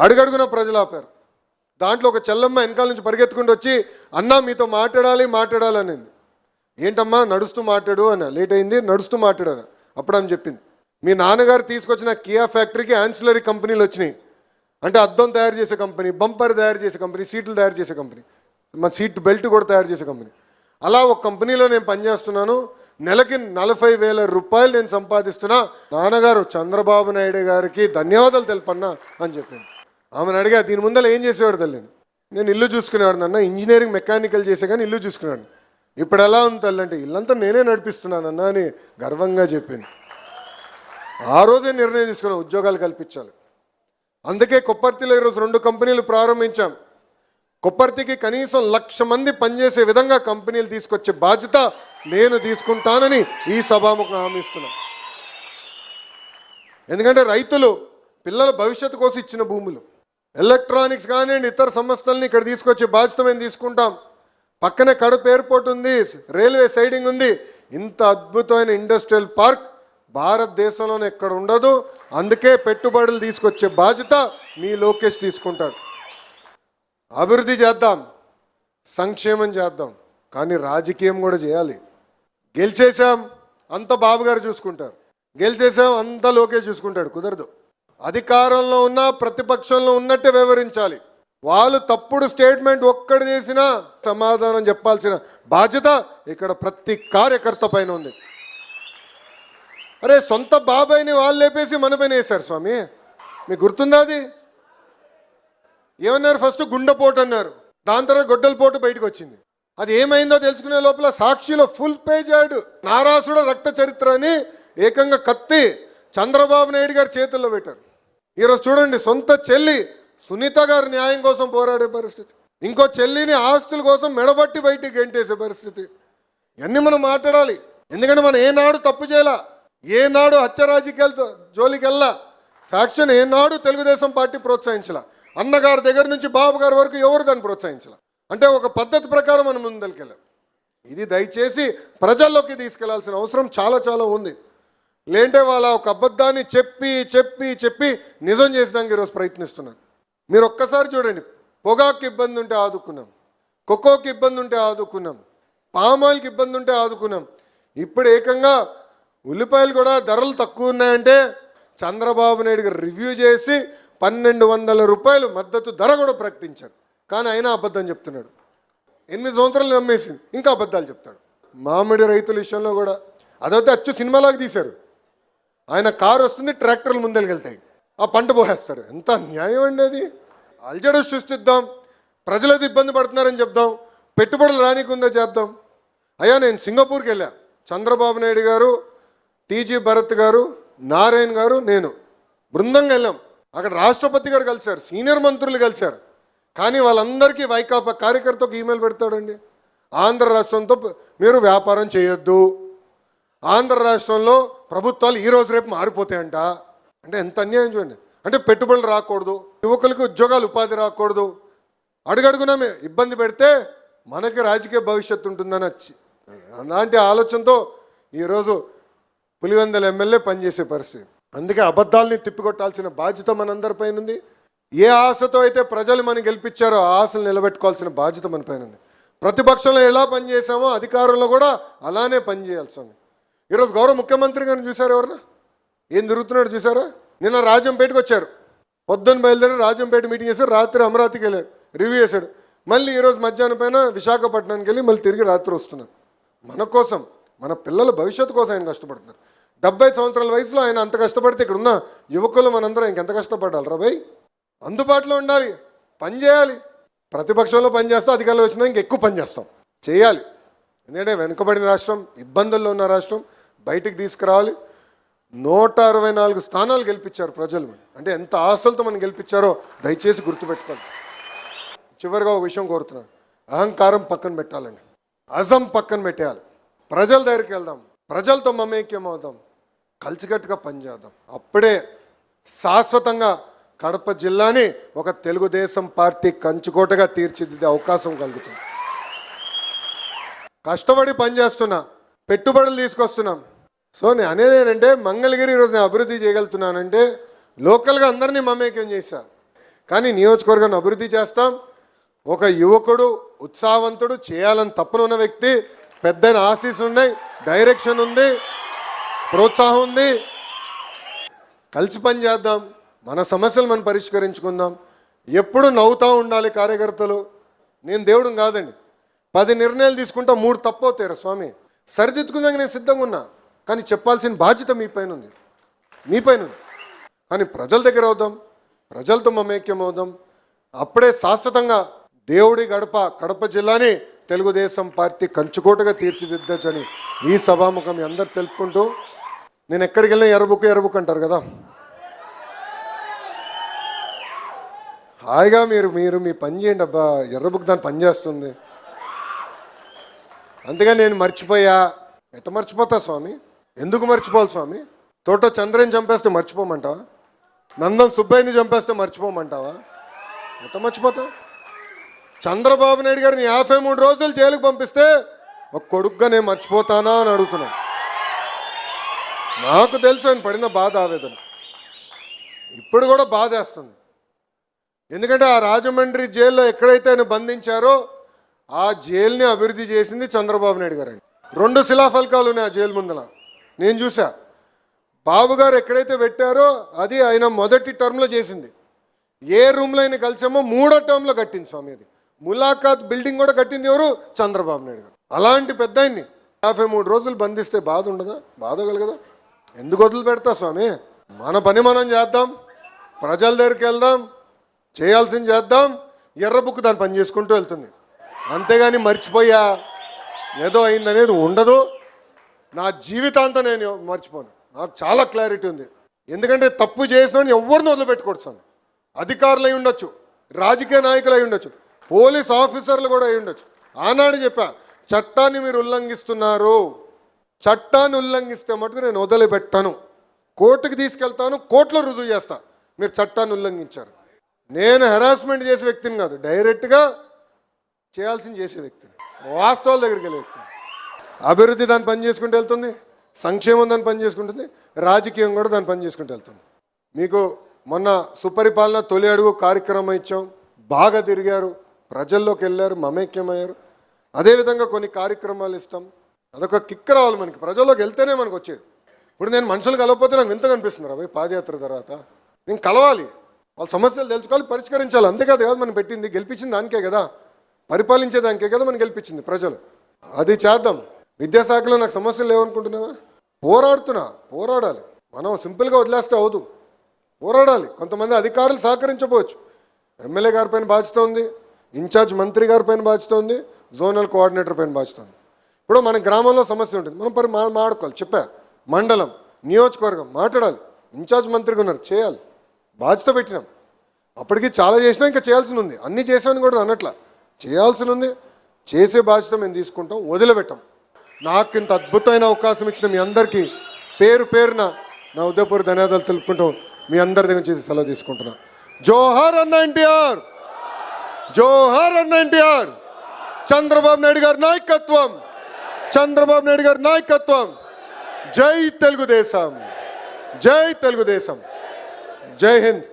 అడుగడుగున ప్రజలు ఆపారు. దాంట్లో ఒక చెల్లమ్మ వెనకాల నుంచి పరిగెత్తుకుంటూ వచ్చి అన్నా మీతో మాట్లాడాలి మాట్లాడాలి అనింది. ఏంటమ్మా నడుస్తూ మాట్లాడు అన్న. లేట్ అయింది నడుస్తూ మాట్లాడాను అప్పుడు ఆమె చెప్పింది. మీ నాన్నగారు తీసుకొచ్చిన కియా ఫ్యాక్టరీకి యాన్సిలరీ కంపెనీలు వచ్చినాయి. అంటే అద్దం తయారు చేసే కంపెనీ బంపర్ తయారు చేసే కంపెనీ సీట్లు తయారు చేసే కంపెనీ మన సీట్ బెల్ట్ కూడా తయారు చేసే కంపెనీ. అలా ఒక కంపెనీలో నేను పనిచేస్తున్నాను. నెలకి నలభై వేల రూపాయలు నేను సంపాదిస్తున్నా. నాన్నగారు చంద్రబాబు నాయుడు గారికి ధన్యవాదాలు తెలుపన్నా అని చెప్పింది. ఆమెను అడిగా దీని ముందర ఏం చేసేవాడు తల్లి? నేను ఇల్లు చూసుకునేవాడు నాన్న ఇంజనీరింగ్ మెకానికల్ చేసే కానీ ఇల్లు చూసుకునేవాడు ఇప్పుడు ఎలా ఉంది తల్లి? అంటే ఇల్లంతా నేనే నడిపిస్తున్నానన్నా అని గర్వంగా చెప్పింది. ఆ రోజే నిర్ణయం తీసుకున్నాం ఉద్యోగాలు కల్పించాలి. అందుకే కొప్పర్తిలో ఈరోజు రెండు కంపెనీలు ప్రారంభించాం. కొప్పర్తికి కనీసం లక్ష మంది పనిచేసే విధంగా కంపెనీలు తీసుకొచ్చే బాధ్యత నేను తీసుకుంటానని ఈ సభాముఖం హామీస్తున్నా ఎందుకంటే రైతులు పిల్లల భవిష్యత్తు కోసం ఇచ్చిన భూములు. ఎలక్ట్రానిక్స్ కానివ్వండి ఇతర సంస్థల్ని ఇక్కడ తీసుకొచ్చే బాధ్యత మేము తీసుకుంటాం. పక్కనే కడుపు ఎయిర్పోర్ట్ ఉంది రైల్వే సైడింగ్ ఉంది. ఇంత అద్భుతమైన ఇండస్ట్రియల్ పార్క్ భారతదేశంలోనే ఎక్కడ ఉండదు. అందుకే పెట్టుబడులు తీసుకొచ్చే బాధ్యత మీ లోకేష్ తీసుకుంటాడు. అభివృద్ధి చేద్దాం సంక్షేమం చేద్దాం కానీ రాజకీయం కూడా చేయాలి. గెలిచేసాం అంత బాబు గారు చూసుకుంటారు. గెలిచేసాం అంత లోకేష్ చూసుకుంటాడు కుదరదు. అధికారంలో ఉన్న ప్రతిపక్షంలో ఉన్నట్టే వివరించాలి వాళ్ళు తప్పుడు స్టేట్మెంట్ ఒక్కటి చేసినా సమాధానం చెప్పాల్సిన బాధ్యత ఇక్కడ ప్రతి కార్యకర్త పైన ఉంది. అరే సొంత బాబాయ్ని వాళ్ళు లేపేసి మన పైన వేశారు స్వామి. మీకు గుర్తుందా అది? ఏమన్నారు? ఫస్ట్ గుండెపోటు అన్నారు. దాని తర్వాత గొడ్డల పోటు బయటకు వచ్చింది. అది ఏమైందో తెలుసుకునే లోపల సాక్షిలో ఫుల్ పేజ్ యాడ్. నారాసుడ రక్త చరిత్ర అని ఏకంగా కత్తి చంద్రబాబు నాయుడు గారి చేతుల్లో పెట్టారు. ఈరోజు చూడండి సొంత చెల్లి సునీత గారు న్యాయం కోసం పోరాడే పరిస్థితి. ఇంకో చెల్లిని ఆస్తుల కోసం మెడబట్టి బయటికి గెంటేసే పరిస్థితి. ఇవన్నీ మనం మాట్లాడాలి. ఎందుకంటే మనం ఏనాడు తప్పు చేయాల? ఏనాడు హత్య రాజకీయాలతో జోలికెళ్ళా ఫ్యాక్షన్ ఏనాడు తెలుగుదేశం పార్టీ ప్రోత్సహించాల? అన్నగారి దగ్గర నుంచి బాబు గారి వరకు ఎవరు దాన్ని ప్రోత్సహించాల? అంటే ఒక పద్ధతి ప్రకారం మనం ముందరికెళ్ళాం. ఇది దయచేసి ప్రజల్లోకి తీసుకెళ్ళాల్సిన అవసరం చాలా చాలా ఉంది. లేంటే వాళ్ళ ఒక అబద్ధాన్ని చెప్పి చెప్పి చెప్పి నిజం చేసినాక ఈరోజు ప్రయత్నిస్తున్నారు మీరు ఒక్కసారి చూడండి. పొగాకు ఇబ్బంది ఉంటే ఆదుకున్నాం. కొక్కోకి ఇబ్బంది ఉంటే ఆదుకున్నాం. పామాయిల్కి ఇబ్బంది ఉంటే ఆదుకున్నాం. ఇప్పుడు ఏకంగా ఉల్లిపాయలు కూడా ధరలు తక్కువ ఉన్నాయంటే చంద్రబాబు నాయుడు గారు రివ్యూ చేసి పన్నెండు వందల రూపాయలు మద్దతు ధర కూడా ప్రకటించారు. కానీ ఆయన అబద్ధం చెప్తున్నాడు. ఎనిమిది సంవత్సరాలు నమ్మేసింది. ఇంకా అబద్ధాలు చెప్తాడు. మామిడి రైతుల విషయంలో కూడా. అదైతే అచ్చు సినిమాలాగా తీశారు. ఆయన కారు వస్తుంది ట్రాక్టర్లు ముందరికెళ్తాయి ఆ పంట పోసేస్తారు. ఎంత న్యాయం అండి అది? అల్జడ సృష్టిద్దాం ప్రజలది ఇబ్బంది పడుతున్నారని చెప్దాం పెట్టుబడులు రానికుందో చేద్దాం. అయ్యా నేను సింగపూర్కి వెళ్ళా. చంద్రబాబు నాయుడు గారు టీజీ భరత్ గారు నారాయణ గారు నేను బృందంగా వెళ్ళాం. అక్కడ రాష్ట్రపతి గారు కలిశారు సీనియర్ మంత్రులు కలిశారు. కానీ వాళ్ళందరికీ వైకాపా కార్యకర్తకు ఈమెయిల్ పెడతాడండి. ఆంధ్ర రాష్ట్రంతో మీరు వ్యాపారం చేయొద్దు. ఆంధ్ర రాష్ట్రంలో ప్రభుత్వాలు ఈ రోజు రేపు మారిపోతాయంట. అంటే ఎంత అన్యాయం చూడండి. అంటే పెట్టుబడులు రాకూడదు యువకులకు ఉద్యోగాలు ఉపాధి రాకూడదు. అడుగడుగునా ఇబ్బంది పెడితే మనకి రాజకీయ భవిష్యత్తు ఉంటుందని వచ్చి అలాంటి ఆలోచనతో ఈరోజు పులివెందల ఎమ్మెల్యే పనిచేసే పరిస్థితి. అందుకే అబద్ధాలని తిప్పికొట్టాల్సిన బాధ్యత మనందరిపైన ఉంది ఏ ఆశతో అయితే ప్రజలు మనం గెలిపించారో ఆ ఆశలు నిలబెట్టుకోవాల్సిన బాధ్యత మన పైన ఉంది ప్రతిపక్షంలో ఎలా పనిచేసామో అధికారంలో కూడా అలానే పనిచేయాల్సి ఉంది. ఈరోజు గౌరవ ముఖ్యమంత్రి గారిని చూసారు ఎవరన్నా? ఏం తిరుగుతున్నాడు చూసారా నిన్న రాజంపేటకు వచ్చారు. పొద్దున్న బయలుదేరి రాజంపేట మీటింగ్ చేశారు. రాత్రి అమరావతికి వెళ్ళాడు. రివ్యూ చేశాడు. మళ్ళీ ఈరోజు మధ్యాహ్నం పైన విశాఖపట్నానికి వెళ్ళి మళ్ళీ తిరిగి రాత్రి వస్తున్నాడు మన కోసం మన పిల్లల భవిష్యత్తు కోసం ఆయన కష్టపడుతున్నారు. డెబ్బై సంవత్సరాల వయసులో ఆయన అంత కష్టపడితే ఇక్కడ ఉన్న యువకులు మనందరం ఇంకెంత కష్టపడాలి రా భయ్? అందుబాటులో ఉండాలి. పని చేయాలి. ప్రతిపక్షంలో పనిచేస్తాం అధికారులు వచ్చినా ఇంకెక్కువ పనిచేస్తాం చేయాలి. ఎందుకంటే వెనుకబడిన రాష్ట్రం ఇబ్బందుల్లో ఉన్న రాష్ట్రం బయటికి తీసుకురావాలి. నూట అరవై నాలుగు స్థానాలు గెలిపించారు ప్రజలు మనం అంటే ఎంత ఆశలతో మనం గెలిపించారో దయచేసి గుర్తుపెట్టుకోండి. చివరిగా ఒక విషయం కోరుతున్నాను అహంకారం పక్కన పెట్టాలండి. అజం పక్కన పెట్టేయాలి. ప్రజల దగ్గరికి వెళ్దాం. ప్రజలతో మమేక్యం అవుదాం. కలిసికట్టుగా పనిచేద్దాం. అప్పుడే శాశ్వతంగా కడప జిల్లాని ఒక తెలుగుదేశం పార్టీ కంచుకోటగా తీర్చిదిద్దే అవకాశం కలుగుతుంది. కష్టపడి పనిచేస్తున్నా. పెట్టుబడులు తీసుకొస్తున్నాం. సో నేను అనేది ఏంటంటే మంగళగిరి ఈరోజు నేను అభివృద్ధి చేయగలుగుతున్నానంటే లోకల్గా అందరినీ మమేకం చేశా. కానీ నియోజకవర్గాన్ని అభివృద్ధి చేస్తాం. ఒక యువకుడు ఉత్సాహవంతుడు చేయాలని తప్పన ఉన్న వ్యక్తి పెద్ద ఆశీస్ ఉన్నాయి డైరెక్షన్ ఉంది ప్రోత్సాహం ఉంది. కలిసి పని చేద్దాం మన సమస్యలు మనం పరిష్కరించుకుందాం. ఎప్పుడు నవ్వుతూ ఉండాలి కార్యకర్తలు. నేను దేవుడు కాదండి. పది నిర్ణయాలు తీసుకుంటా మూడు తప్పవుతారు స్వామి. సరిదిద్దుకుందాక నేను సిద్ధంగా ఉన్నా. కానీ చెప్పాల్సిన బాధ్యత మీ పైన ఉంది. మీ పైన ఉంది. కానీ ప్రజల దగ్గర అవుదాం ప్రజలతో మమేక్యం అవుదాం. అప్పుడే శాశ్వతంగా దేవుడి గడప కడప జిల్లాని తెలుగుదేశం పార్టీ కంచుకోటగా తీర్చిదిద్దచ్చని ఈ సభాముఖం మీ అందరు తెలుపుకుంటూ నేను ఎక్కడికి వెళ్ళినా ఎరబుకు ఎరబుకు అంటారు కదా. హాయిగా మీరు మీరు మీ పని చేయండి అబ్బా. ఎర్రబుక్ దాని పని చేస్తుంది. అంతేగా నేను మర్చిపోయా. ఎట్ట మర్చిపోతా స్వామి? ఎందుకు మర్చిపోవాలి స్వామి? తోట చంద్రని చంపేస్తే మర్చిపోమంటావా? నందం సుబ్బయ్యని చంపేస్తే మర్చిపోమంటావా? ఎంత మర్చిపోతావు? చంద్రబాబు నాయుడు గారిని యాభై మూడు రోజులు జైలుకు పంపిస్తే ఒక కొడుగ్గా నేను మర్చిపోతానా అని అడుగుతున్నాను నాకు తెలుసు ఆయన పడిన బాధ ఆవేదన. ఇప్పుడు కూడా బాధేస్తుంది ఎందుకంటే ఆ రాజమండ్రి జైల్లో ఎక్కడైతే ఆయన బంధించారో ఆ జైల్ని అభివృద్ధి చేసింది చంద్రబాబు నాయుడు గారండి రెండు శిలాఫలకాలు ఉన్నాయి ఆ జైలు ముందల. నేను చూసా. బాబు గారు ఎక్కడైతే పెట్టారో అది ఆయన మొదటి టర్మ్లో చేసింది. ఏ రూమ్లో ఆయన కలిసామో మూడో టర్మ్లో కట్టింది స్వామి అది. ములాఖాత్ బిల్డింగ్ కూడా కట్టింది ఎవరు? చంద్రబాబు నాయుడు గారు. అలాంటి పెద్ద ఆయన్ని యాభై మూడు రోజులు బంధిస్తే బాధ ఉండదా? బాధ కలగదా? ఎందుకు వదిలి పెడతా స్వామి? మన పని మనం చేద్దాం. ప్రజల దగ్గరికి వెళ్దాం. చేయాల్సింది చేద్దాం. ఎర్ర బుక్ పని చేసుకుంటూ వెళ్తుంది. అంతేగాని మర్చిపోయా. ఏదో అయిందనేది ఉండదు. నా జీవితాంతం నేను మర్చిపోను. నాకు చాలా క్లారిటీ ఉంది. ఎందుకంటే తప్పు చేసిన ఎవరిని వదిలిపెట్టుకోవచ్చు అధికారులు అయి ఉండొచ్చు. రాజకీయ నాయకులు అయి ఉండొచ్చు. పోలీస్ ఆఫీసర్లు కూడా అయి ఉండొచ్చు. ఆనాడు చెప్పా చట్టాన్ని మీరు ఉల్లంఘిస్తున్నారు. చట్టాన్ని ఉల్లంఘిస్తే మటుకు నేను వదిలిపెట్టాను. కోర్టుకి తీసుకెళ్తాను కోర్టులో రుజువు చేస్తా. మీరు చట్టాన్ని ఉల్లంఘించారు. నేను హెరాస్మెంట్ చేసే వ్యక్తిని కాదు డైరెక్ట్గా చేయాల్సింది చేసే వ్యక్తిని. వాస్తవాల దగ్గరికి వెళ్ళే వ్యక్తిని. అభివృద్ధి దాని పని చేసుకుంటూ వెళ్తుంది సంక్షేమం దాన్ని పని చేసుకుంటుంది రాజకీయం కూడా దాన్ని పని చేసుకుంటూ వెళ్తుంది. మీకు మొన్న సుపరిపాలన తొలి అడుగు కార్యక్రమం ఇచ్చాం బాగా తిరిగారు ప్రజల్లోకి వెళ్ళారు మమేక్యమయ్యారు. అదేవిధంగా కొన్ని కార్యక్రమాలు ఇస్తాం. అదొక కిక్ రావాలి మనకి ప్రజల్లోకి వెళ్తేనే మనకు వచ్చేది. ఇప్పుడు నేను మనుషులు కలవకపోతే నాకు ఎంత కనిపిస్తుంది రా పాదయాత్ర తర్వాత. నేను కలవాలి వాళ్ళ సమస్యలు తెలుసుకోవాలి పరిష్కరించాలి. అంతేకాదు కదా మనం పెట్టింది గెలిపించింది దానికే కదా. పరిపాలించే దానికే కదా మనం గెలిపించింది ప్రజలు. అది చేద్దాం. విద్యాశాఖలో నాకు సమస్యలు లేవనుకుంటున్నావా? పోరాడుతున్నా పోరాడాలి. మనం సింపుల్గా వదిలేస్తే అవదు. పోరాడాలి. కొంతమంది అధికారులు సహకరించపోవచ్చు ఎమ్మెల్యే గారి పైన బాధ్యత ఉంది ఇన్ఛార్జ్ మంత్రి గారి పైన బాధ్యత ఉంది జోనల్ కోఆర్డినేటర్ పైన బాధ్యత ఉంది. ఇప్పుడు మన గ్రామంలో సమస్య ఉంటుంది. మనం పరి మాడుకోవాలి మాట్లాడుకోవాలి. చెప్పా. మండలం నియోజకవర్గం మాట్లాడాలి. ఇన్ఛార్జ్ మంత్రిగా ఉన్నారు. చేయాలి. బాధ్యత పెట్టినాం. అప్పటికి చాలా చేసినా ఇంకా చేయాల్సి ఉంది. అన్నీ చేశాను కూడా అన్నట్ల చేయాల్సి ఉంది. చేసే బాధ్యత మేము తీసుకుంటాం. వదిలిపెట్టాం. నాకు ఇంత అద్భుతమైన అవకాశం ఇచ్చిన మీ అందరికీ పేరు పేరున నా ఉదయపూర్ ధన్యవాదాలు తెలుపుకుంటూ మీ అందరి దగ్గర చేసి సెలవు తీసుకుంటున్నా. జోహార్ అన్న ఎన్టీఆర్! జోహార్ అన్న ఎన్టీఆర్! చంద్రబాబు నాయుడు గారి నాయకత్వం! చంద్రబాబు నాయుడు గారి నాయకత్వం! జై తెలుగుదేశం! జై తెలుగుదేశం! జై హింద్!